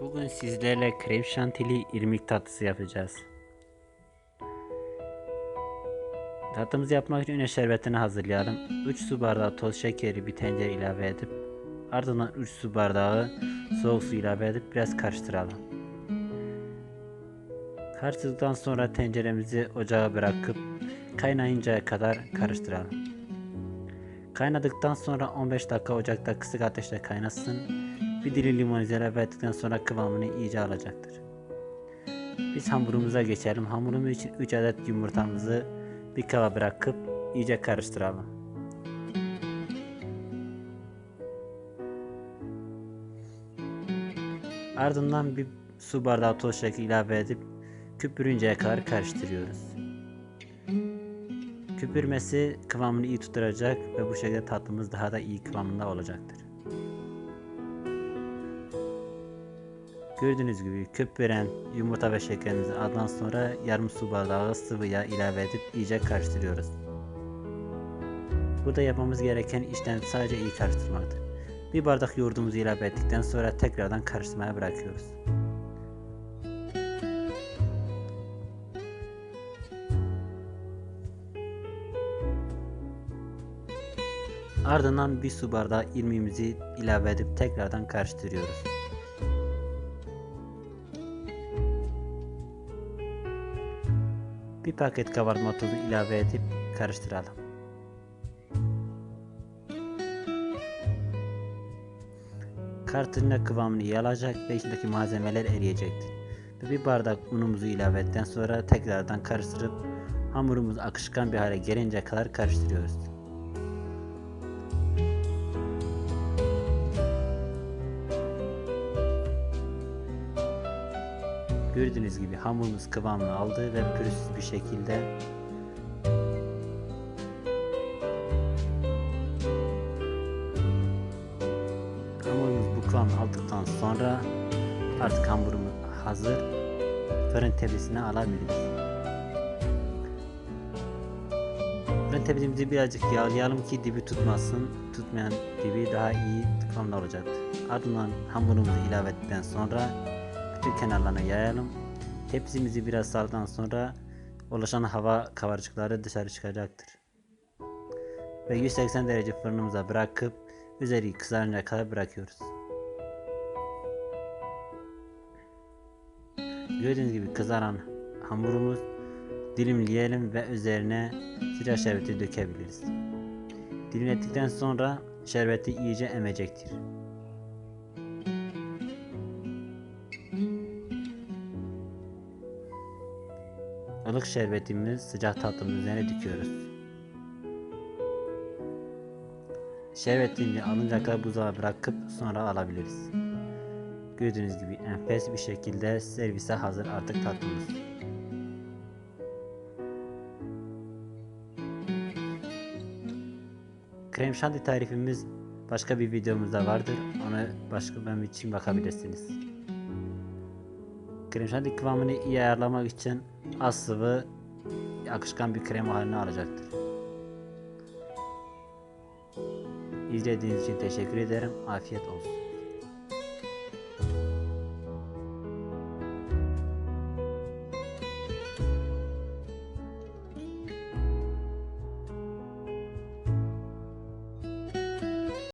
Bugün sizlerle krem şantili irmik tatlısı yapacağız. Tatlımızı yapmak için önce şerbetini hazırlayalım. 3 su bardağı toz şekeri bir tencere ilave edip ardından 3 su bardağı soğuk su ilave edip biraz karıştıralım. Karıştırdıktan sonra tenceremizi ocağa bırakıp kaynayıncaya kadar karıştıralım. Kaynadıktan sonra 15 dakika ocakta kısık ateşte kaynasın. Bir dilim limon ilave ettikten sonra kıvamını iyice alacaktır. Biz hamurumuza geçelim. Hamurumuz için 3 adet yumurtamızı bir kaba bırakıp iyice karıştıralım. Ardından bir su bardağı toz şekeri ilave edip köpürünceye kadar karıştırıyoruz. Köpürmesi kıvamını iyi tutturacak ve bu şekilde tatlımız daha da iyi kıvamında olacaktır. Gördüğünüz gibi köpüren yumurta ve şekerimizi aldıktan sonra yarım su bardağı sıvı yağ ilave edip iyice karıştırıyoruz. Burada yapmamız gereken işlem sadece iyi karıştırmaktır. Bir bardak yoğurdumuzu ilave ettikten sonra tekrardan karıştırmaya bırakıyoruz. Ardından bir su bardağı irmiğimizi ilave edip tekrardan karıştırıyoruz. Bir paket kabartma tozu ilave edip karıştıralım. Kartının kıvamını iyi alacak ve içindeki malzemeler eriyecektir. Ve bir bardak unumuzu ilave ettikten sonra tekrardan karıştırıp hamurumuz akışkan bir hale gelince kadar karıştırıyoruz. Gördüğünüz gibi hamurumuz kıvamını aldı ve pürüzsüz bir şekilde hamurumuz bu kıvamı aldıktan sonra artık hamurumuz hazır fırın tepsisine alabiliriz. Fırın tepsimizi birazcık yağlayalım ki dibi tutmasın. Tutmayan dibi daha iyi kıvamda olacaktır. Ardından hamurumuzu ilave ettikten sonra bütün kenarlarına yayalım. Tepsimizi biraz sardıktan sonra oluşan hava kabarcıkları dışarı çıkacaktır. Ve 180 derece fırınımıza bırakıp üzeri kızarınca kadar bırakıyoruz. Gördüğünüz gibi kızaran hamurumuz dilimleyelim ve üzerine sıcak şerbeti dökebiliriz. Dilimlettikten sonra şerbeti iyice emecektir. Ilık şerbetimiz sıcak tatlımın üzerine döküyoruz. Şerbetini alınca kadar buzluğa bırakıp sonra alabiliriz. Gördüğünüz gibi enfes bir şekilde servise hazır artık tatlımız. Krem şanti tarifimiz başka bir videomuzda vardır. Onu başka bir için bakabilirsiniz. Krem şanti kıvamını iyi ayarlamak için az sıvı akışkan bir krem haline alacaktır. İzlediğiniz için teşekkür ederim. Afiyet olsun.